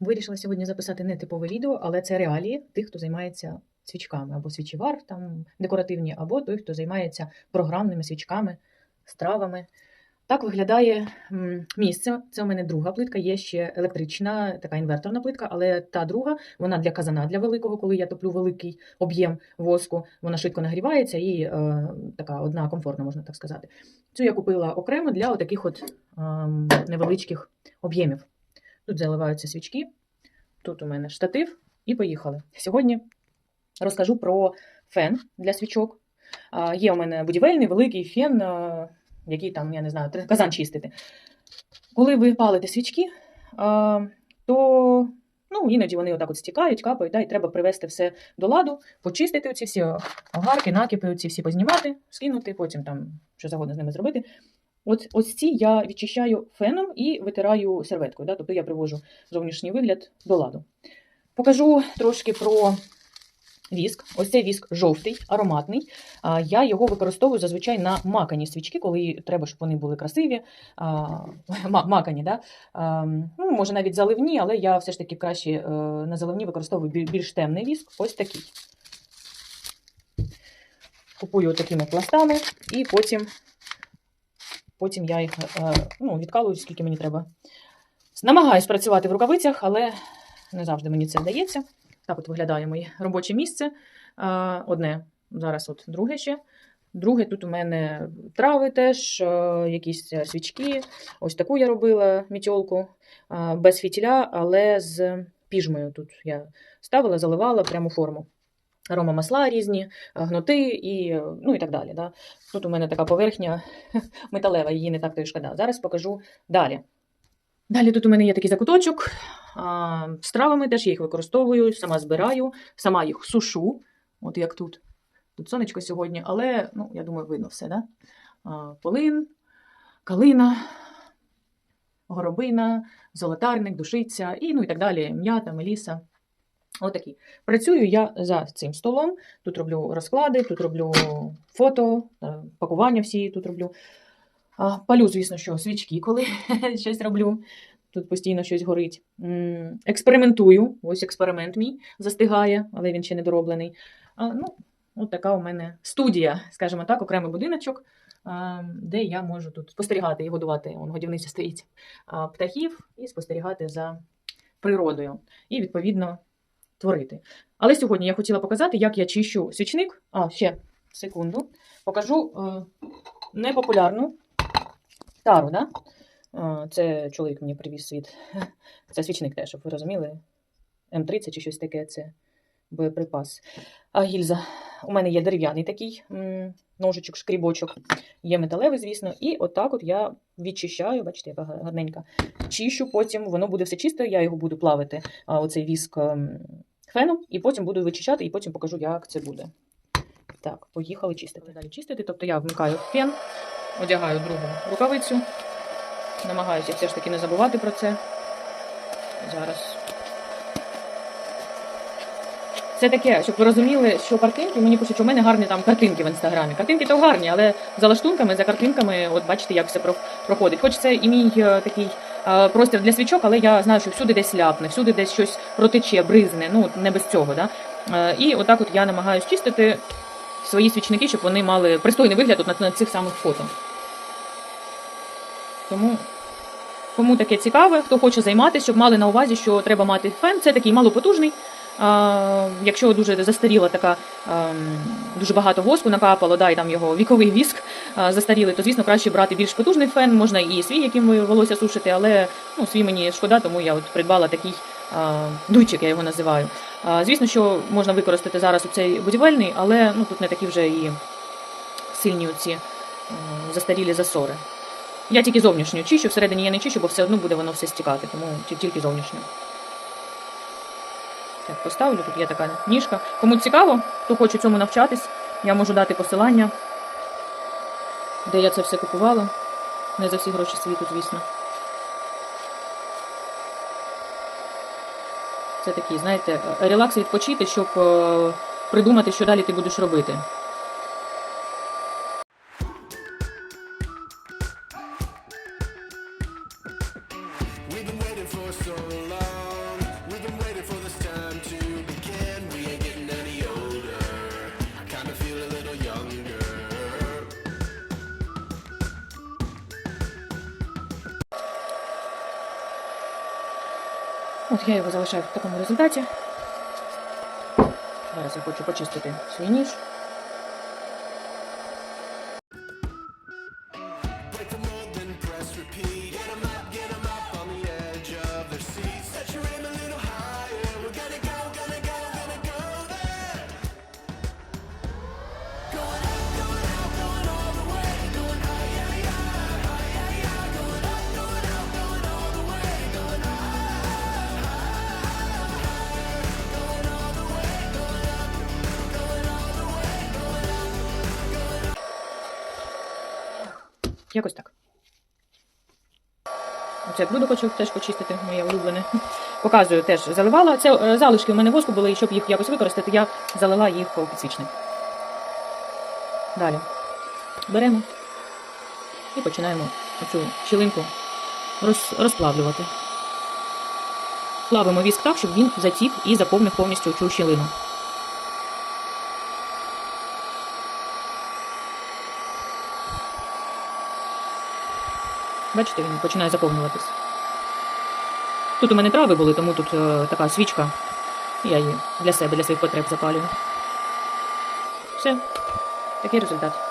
Вирішила сьогодні записати не типове відео, але це реалії тих, хто займається свічками, або свічівар там декоративні, або той, хто займається програмними свічками, стравами. Так виглядає місце. Це у мене друга плитка, є ще електрична, така інверторна плитка, але та друга, вона для казана для великого, коли я топлю великий об'єм воску, вона швидко нагрівається і е, така одна комфортна, можна так сказати. Цю я купила окремо для таких от ем, невеличких об'ємів. Тут заливаються свічки, тут у мене штатив, і поїхали. Сьогодні розкажу про фен для свічок. Є у мене будівельний великий фен, який там, я не знаю, казан чистити. Коли ви палите свічки, то ну, іноді вони отак от стікають, капають, да, і треба привести все до ладу, почистити оці всі огарки, накипи, оці всі познімати, скинути, потім там що завгодно з ними зробити. От, ось ці я відчищаю феном і витираю серветкою. Да? Тобто я привожу зовнішній вигляд до ладу. Покажу трошки про віск. Ось цей віск жовтий, ароматний. Я його використовую зазвичай на макані свічки, коли треба, щоб вони були красиві. Макані, да? Ну, може навіть заливні, але я все ж таки краще е, на заливні використовую більш темний віск. Ось такий. Купую такими пластами і потім Потім я їх е, ну, відкалую, скільки мені треба. Намагаюсь працювати в рукавицях, але не завжди мені це вдається. Так от виглядає моє робоче місце. Е, Одне, зараз от друге ще. Друге, тут у мене трави теж, е, якісь свічки. Ось таку я робила мітьолку без фітіля, але з піжмою. Тут я ставила, заливала пряму форму. Арома масла різні, е, гноти і, е, ну, і так далі. Да? Тут у мене така поверхня металева, її не так то й шкода. Зараз покажу далі. Далі тут у мене є такий закуточок з травами, теж я їх використовую, сама збираю, сама їх сушу, от як тут. Тут сонечко сьогодні, але ну, я думаю, видно все. Да? Полин, калина, горобина, золотарник, душиця і, ну, і так далі, м'ята, меліса. Отакі. Працюю я за цим столом. Тут роблю розклади, тут роблю фото, е, пакування всі тут роблю. Палю, звісно, що свічки, коли щось роблю. Тут постійно щось горить. Експериментую. Ось експеримент мій застигає, але він ще не дороблений. Ну, от така у мене студія, скажімо так, окремий будиночок, де я можу тут спостерігати і годувати. Вон годівниця стоїть птахів і спостерігати за природою. І, відповідно, творити. Але сьогодні я хотіла показати, як я чищу свічник. А, ще секунду. Покажу е, непопулярну тару. Да? Е, це чоловік мені привіз світ. Це свічник теж, щоб ви розуміли. М30 чи щось таке це боєприпас. А гільза. У мене є дерев'яний такий ножичок, шкрібочок. Є металевий, звісно. І отак от я відчищаю, бачите, яка гарненька. Чищу, потім воно буде все чисто, я його буду плавити, а, оцей віск феном, і потім буду вичищати, і потім покажу, як це буде. Так, поїхали чистити. Далі чистити. Тобто я вмикаю фен, одягаю другу рукавицю. Намагаюся все ж таки не забувати про це. Зараз. Це таке, щоб ви розуміли, що картинки, мені пишуть, що у мене гарні там картинки в інстаграмі. Картинки то гарні, але за лаштунками, за картинками, от бачите, як все проходить. Хоч це і мій е, такий простір для свічок, але я знаю, що всюди десь ляпне, всюди десь щось протече, бризне. Ну не без цього. Да? Е, І отак от я намагаюся чистити свої свічники, щоб вони мали пристойний вигляд от на цих самих фото. Тому кому таке цікаве, хто хоче займатися, щоб мали на увазі, що треба мати фен. Це такий малопотужний. Якщо дуже застаріла така, ем, дуже багато воску накапало, да, і там його віковий віск застарілий, то звісно краще брати більш потужний фен, можна і свій, яким волосся сушити, але ну, свій мені шкода, тому я от придбала такий дуйчик, я його називаю. Звісно, що можна використати зараз оцей будівельний, але ну, тут не такі вже і сильні оці застарілі засори. Я тільки зовнішню чищу, всередині я не чищу, бо все одно буде воно все стікати, тому тільки зовнішню. Так, поставлю, тут є така ніжка. Кому цікаво, хто хоче цьому навчатись, я можу дати посилання, де я це все купувала. Не за всі гроші світу, звісно. Це такий, знаєте, релакс відпочити, щоб е, придумати, що далі ти будеш робити. От я його залишаю в такому результаті. Зараз я хочу почистити свій ніж. Якось так. Оце блюдо хочу теж почистити, моє улюблене. Показую, теж заливала. Це е, залишки у мене воску були, і щоб їх якось використати, я залила їх у підсвічник. Далі. Беремо і починаємо оцю щілинку роз, розплавлювати. Плавимо віск так, щоб він затік і заповнив повністю цю щілину. Бачите, він починає заповнюватись. Тут у мене трави були, тому тут е, така свічка. Я її для себе, для своїх потреб запалюю. Все, такий результат.